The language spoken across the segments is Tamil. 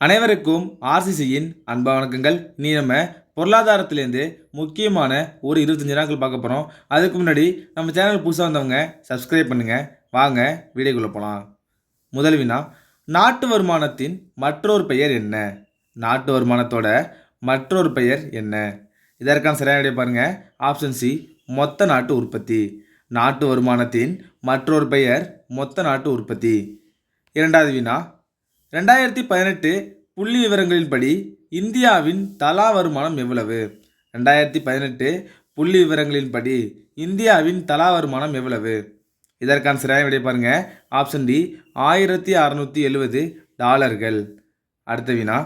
அனைவருக்கும் ஆர்சிசியின் அன்பா வணக்கங்கள். நீ நம்ம பொருளாதாரத்திலேருந்து முக்கியமான ஒரு இருபத்தஞ்சி நாட்கள் பார்க்க போகிறோம் அதுக்கு முன்னாடி நம்ம சேனல் புதுசாக வந்தவங்க சப்ஸ்கிரைப் பண்ணுங்கள் வாங்க வீடியோக்குள்ளே போகலாம் முதல் வினா நாட்டு வருமானத்தின் மற்றொரு பெயர் என்ன? நாட்டு வருமானத்தோட மற்றொரு பெயர் என்ன? இதற்கான சரியான விடை பாருங்கள் ஆப்ஷன் சி மொத்த நாட்டு உற்பத்தி. நாட்டு வருமானத்தின் மற்றொரு பெயர் மொத்த நாட்டு உற்பத்தி. இரண்டாவது வினா ரெண்டாயிரத்தி பதினெட்டு புள்ளி விவரங்களின்படி இந்தியாவின் தலா வருமானம் எவ்வளவு? ரெண்டாயிரத்தி பதினெட்டு புள்ளி விவரங்களின்படி இந்தியாவின் தலா வருமானம் எவ்வளவு? இதற்கான சரியான விடை பாருங்கள் ஆப்ஷன் டி ஆயிரத்தி அறநூற்றி எழுபது டாலர்கள். அடுத்த வினா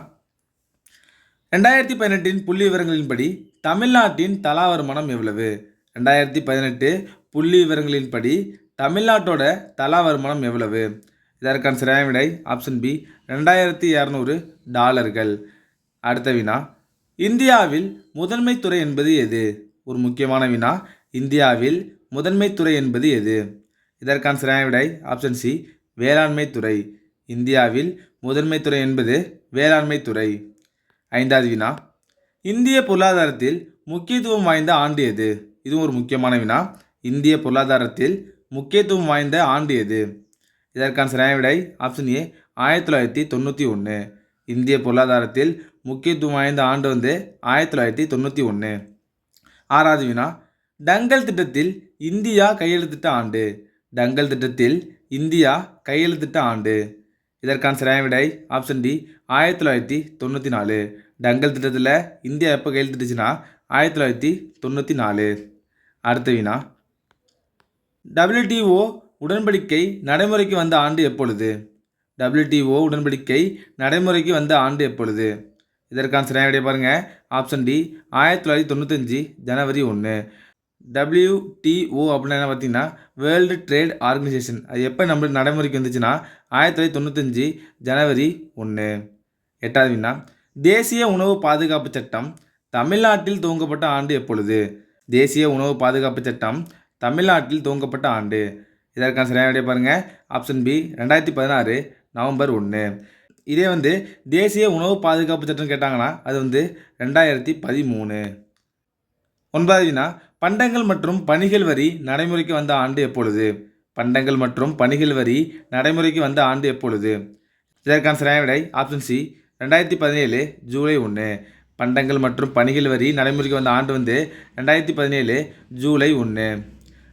ரெண்டாயிரத்தி பதினெட்டின் புள்ளி விவரங்களின்படி தமிழ்நாட்டின் தலா வருமானம் எவ்வளவு? ரெண்டாயிரத்தி பதினெட்டு புள்ளி விவரங்களின்படி தமிழ்நாட்டோட தலா வருமானம் எவ்வளவு? இதற்கான சரியான விடை ஆப்ஷன் பி ரெண்டாயிரத்தி இரநூறு டாலர்கள். அடுத்த வினா இந்தியாவில் முதன்மை துறை என்பது எது? ஒரு முக்கியமான வினா இந்தியாவில் முதன்மை துறை என்பது எது? இதற்கான சரியான விடை ஆப்ஷன் சி வேளாண்மை துறை. இந்தியாவில் முதன்மை துறை என்பது வேளாண்மை துறை. ஐந்தாவது வினா இந்திய பொருளாதாரத்தில் முக்கியத்துவம் வாய்ந்த ஆண்டு எது? இதுவும் ஒரு முக்கியமான வினா. இந்திய பொருளாதாரத்தில் முக்கியத்துவம் வாய்ந்த ஆண்டு எது? இதற்கான சரியான விடை ஆப்ஷன் ஏ ஆயிரத்தி தொள்ளாயிரத்தி தொண்ணூற்றி ஒன்று இந்திய பொருளாதாரத்தில் முக்கியத்துவம் வாய்ந்த ஆண்டு வந்து ஆயிரத்தி தொள்ளாயிரத்தி தொண்ணூற்றி ஒன்று ஆறாவது வினா டங்கல் திட்டத்தில் இந்தியா கையெழுத்திட்ட ஆண்டு. டங்கல் திட்டத்தில் இந்தியா கையெழுத்திட்ட ஆண்டு. இதற்கான சரியான விடை ஆப்ஷன் டி ஆயிரத்தி தொள்ளாயிரத்தி தொண்ணூற்றி நாலு. டங்கல் திட்டத்தில் இந்தியா எப்போ கையெழுத்திட்டுச்சுன்னா ஆயிரத்தி தொள்ளாயிரத்தி தொண்ணூற்றி நாலு. அடுத்த வினா டபிள்யூடிஓ உடன்படிக்கை நடைமுறைக்கு வந்த ஆண்டு எப்பொழுது? டபிள்யூடிஓ உடன்படிக்கை நடைமுறைக்கு வந்த ஆண்டு எப்பொழுது? இதற்கான சரியான பாருங்கள் ஆப்ஷன் டி ஆயிரத்தி தொள்ளாயிரத்தி தொண்ணூத்தஞ்சு ஜனவரி ஒன்று டபிள்யூடிஓ அப்படின்னா என்ன பார்த்தீங்கன்னா வேர்ல்டு ட்ரேட் ஆர்கனைசேஷன் அது எப்போ நம்மளுக்கு நடைமுறைக்கு வந்துச்சுன்னா ஆயிரத்தி தொள்ளாயிரத்தி தொண்ணூத்தஞ்சு ஜனவரி ஒன்று எட்டாவது வினா தேசிய உணவு பாதுகாப்பு சட்டம் தமிழ்நாட்டில் துவங்கப்பட்ட ஆண்டு எப்பொழுது? தேசிய உணவு பாதுகாப்பு சட்டம் தமிழ்நாட்டில் துவங்கப்பட்ட ஆண்டு. இதற்கான சரியான விடை பாருங்கள் ஆப்ஷன் பி ரெண்டாயிரத்தி பதினாறு நவம்பர் ஒன்று இதே வந்து தேசிய உணவு பாதுகாப்பு சட்டம் கேட்டாங்கன்னா அது வந்து ரெண்டாயிரத்தி பதிமூணு. ஒன்பதாவது வினா பண்டங்கள் மற்றும் பணிகள் வரி நடைமுறைக்கு வந்த ஆண்டு எப்பொழுது? பண்டங்கள் மற்றும் பணிகள் வரி நடைமுறைக்கு வந்த ஆண்டு எப்பொழுது? இதற்கான சரியான விடை ஆப்ஷன் சி ரெண்டாயிரத்தி பதினேழு ஜூலை ஒன்று பண்டங்கள் மற்றும் பணிகள் வரி நடைமுறைக்கு வந்த ஆண்டு வந்து ரெண்டாயிரத்தி பதினேழு ஜூலை ஒன்று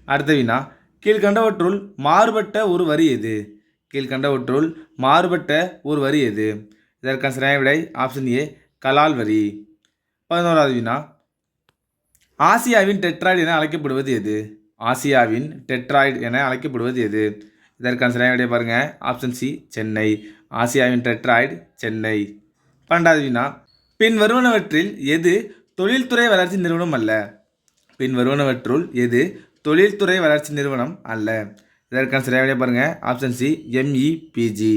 அடுத்த வினா கீழ்கண்டவற்றுள் மாறுபட்ட ஒரு வரி எது? கீழ்கண்டவற்றுள் மாறுபட்ட ஒரு வரி எது? இதற்கான சரியான விடை ஆப்ஷன் ஏ கலால் வரி. பதினோராவது வினா. ஆசியாவின் டெட்ராய்டு என அழைக்கப்படுவது எது? ஆசியாவின் டெட்ராய்டு என அழைக்கப்படுவது எது? இதற்கான சரியான விடை பாருங்கள் ஆப்ஷன் சி சென்னை. ஆசியாவின் டெட்ராய்டு சென்னை. பன்னெண்டாவது வினா. பின் வருவனவற்றில் எது தொழில்துறை வளர்ச்சி நிறுவனம் அல்ல? பின் வருவனவற்றுள் எது தொழில்துறை வளர்ச்சி நிறுவனம் அல்ல. இதற்கான சரியான பாருங்கள் ஆப்ஷன் சி எம்இபிஜி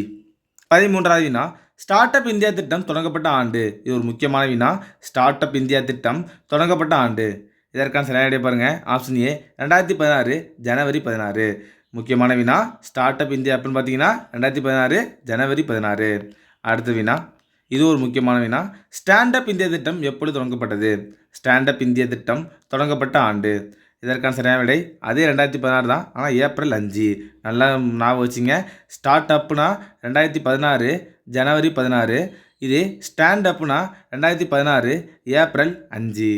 பதிமூன்றாவது வினா ஸ்டார்ட் அப் இந்தியா திட்டம் தொடங்கப்பட்ட ஆண்டு. இது ஒரு முக்கியமான வினா. ஸ்டார்ட் அப் இந்தியா திட்டம் தொடங்கப்பட்ட ஆண்டு. இதற்கான சரியான பாருங்கள் ஆப்ஷன் ஏ ரெண்டாயிரத்தி பதினாறு ஜனவரி பதினாறு. முக்கியமான வினா ஸ்டார்ட் அப் இந்தியா அப்படின்னு பார்த்தீங்கன்னா ரெண்டாயிரத்தி பதினாறு ஜனவரி பதினாறு. அடுத்த வினா இது ஒரு முக்கியமான வினா. ஸ்டாண்ட் அப் இந்தியா திட்டம் எப்பொழுது தொடங்கப்பட்டது? ஸ்டாண்ட் அப் இந்தியா திட்டம் தொடங்கப்பட்ட ஆண்டு. இதற்கான சரியான விடை அதே ரெண்டாயிரத்தி பதினாறு தான். ஆனால் ஏப்ரல் அஞ்சு. நல்லா ஞாபகம் வச்சுங்க. ஸ்டார்ட் அப்னா ரெண்டாயிரத்தி பதினாறு ஜனவரி பதினாறு. இது ஸ்டாண்ட் அப்னா ரெண்டாயிரத்தி பதினாறு ஏப்ரல் அஞ்சு.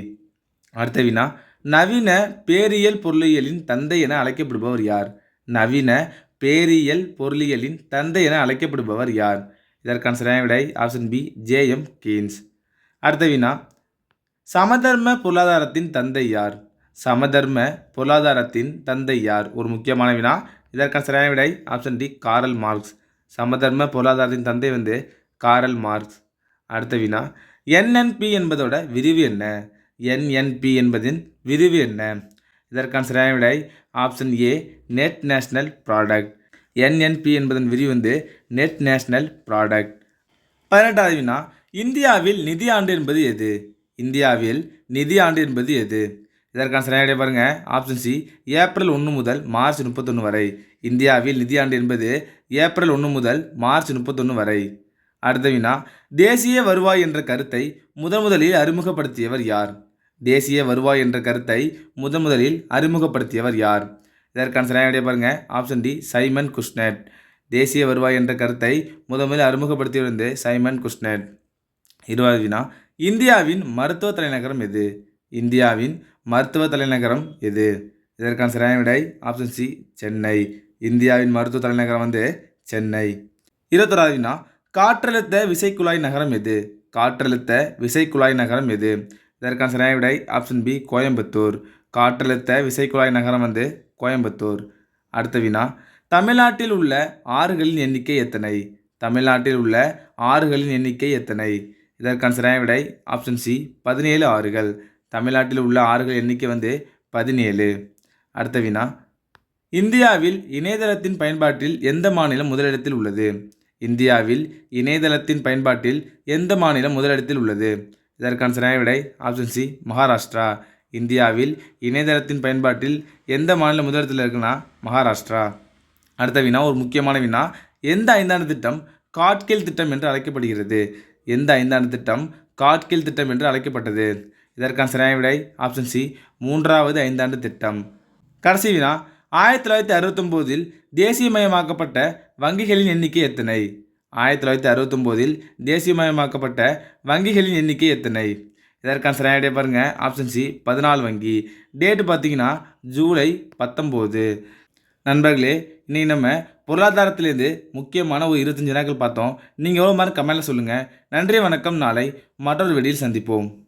அடுத்த வினா. நவீன பேரியல் பொருளியலின் தந்தை என அழைக்கப்படுபவர் யார்? நவீன பேரியல் பொருளியலின் தந்தை என அழைக்கப்படுபவர் யார்? இதற்கான சரியான விடை ஆப்ஷன் பி ஜேஎம் கீன்ஸ் அடுத்த வினா. சமதர்ம பொருளாதாரத்தின் தந்தை யார்? சமதர்ம பொருளாதாரத்தின் தந்தை யார்? ஒரு முக்கியமான வினா. இதற்கான சரியான விடை ஆப்ஷன் டி காரல் மார்க்ஸ். சமதர்ம பொருளாதாரத்தின் தந்தை வந்து காரல் மார்க்ஸ். அடுத்த வினா. என்என்பி என்பதோட விரிவு என்ன? என்என்பி என்பதின் விரிவு என்ன? இதற்கான சரியான விடை option A net national product NNP என்பதன் விரிவு வந்து நெட் நேஷ்னல் ப்ராடக்ட் பதினெட்டாவது வினா. இந்தியாவில் நிதி ஆண்டு என்பது எது? இந்தியாவில் நிதி ஆண்டு என்பது எது? இதற்கான சரியான பாருங்கள் ஆப்ஷன் சி ஏப்ரல் ஒன்று முதல் மார்ச் முப்பத்தொன்று வரை. இந்தியாவில் நிதியாண்டு என்பது ஏப்ரல் ஒன்று முதல் மார்ச் முப்பத்தொன்று வரை. அடுத்த வினா தேசிய வருவாய் என்ற கருத்தை முதன் முதலில் அறிமுகப்படுத்தியவர் யார்? தேசிய வருவாய் என்ற கருத்தை முதன் முதலில் அறிமுகப்படுத்தியவர் யார்? இதற்கான சரியான விடையை பாருங்க. ஆப்ஷன் டி சைமன் குஷ்னெட் தேசிய வருவாய் என்ற கருத்தை முதன் முதலில் அறிமுகப்படுத்தியிருந்து சைமன் குஷ்னெட் இருபது வினா இந்தியாவின் மருத்துவ தலைநகரம் எது? இந்தியாவின் மருத்துவ தலைநகரம் எது? இதற்கான சரியான விடை ஆப்ஷன் சி சென்னை. இந்தியாவின் மருத்துவ தலைநகரம் வந்து சென்னை. இருபத்தொராது காற்றழுத்த விசைக்குழாய் நகரம் எது? காற்றழுத்த விசைக்குழாய் நகரம் எது? இதற்கான சரியான விடை ஆப்ஷன் பி கோயம்புத்தூர். காற்றழுத்த விசைக்குழாய் நகரம் வந்து கோயம்புத்தூர். அடுத்த வினா தமிழ்நாட்டில் உள்ள ஆறுகளின் எண்ணிக்கை எத்தனை? தமிழ்நாட்டில் உள்ள ஆறுகளின் எண்ணிக்கை எத்தனை? இதற்கான சரியான விடை ஆப்ஷன் சி பதினேழு ஆறுகள். தமிழ்நாட்டில் உள்ள ஆறுகள் எண்ணிக்கை வந்து பதினேழு. அடுத்த வினா. இந்தியாவில் இணையதளத்தின் பயன்பாட்டில் எந்த மாநிலம் முதலிடத்தில் உள்ளது? இந்தியாவில் இணையதளத்தின் பயன்பாட்டில் எந்த மாநிலம் முதலிடத்தில் உள்ளது? இதற்கான சரியான விடை ஆப்ஷன் சி மகாராஷ்டிரா. இந்தியாவில் இணையதளத்தின் பயன்பாட்டில் எந்த மாநிலம் முதலிடத்தில் இருக்குன்னா மகாராஷ்டிரா. அடுத்த வினா ஒரு முக்கியமான வினா. எந்த ஐந்தாண்டு திட்டம் காட்கில் திட்டம் என்று அழைக்கப்படுகிறது? எந்த ஐந்தாண்டு திட்டம் காட்கில் திட்டம் என்று அழைக்கப்பட்டது? இதற்கான சரியான விடை ஆப்ஷன் சி மூன்றாவது ஐந்தாண்டு திட்டம். கடைசி வினா ஆயிரத்தி தொள்ளாயிரத்தி அறுபத்தொம்போதில் தேசியமயமாக்கப்பட்ட வங்கிகளின் எண்ணிக்கை எத்தனை? ஆயிரத்தி தொள்ளாயிரத்தி அறுபத்தொம்போதில் தேசியமயமாக்கப்பட்ட வங்கிகளின் எண்ணிக்கை எத்தனை? இதற்கான சரியான விடை பாருங்கள் ஆப்ஷன் சி பதினாலு வங்கி. டேட்டு பார்த்தீங்கன்னா ஜூலை பத்தொம்போது. நண்பர்களே இன்றைக்கி நம்ம பொருளாதாரத்திலேருந்து முக்கியமான ஒரு இருபத்தஞ்சு நாட்கள் பார்த்தோம். நீங்கள் எவ்வளோ மாதிரி கமெண்ட்டில் சொல்லுங்கள் நன்றி வணக்கம். நாளை மற்றொரு வெளியில் சந்திப்போம்.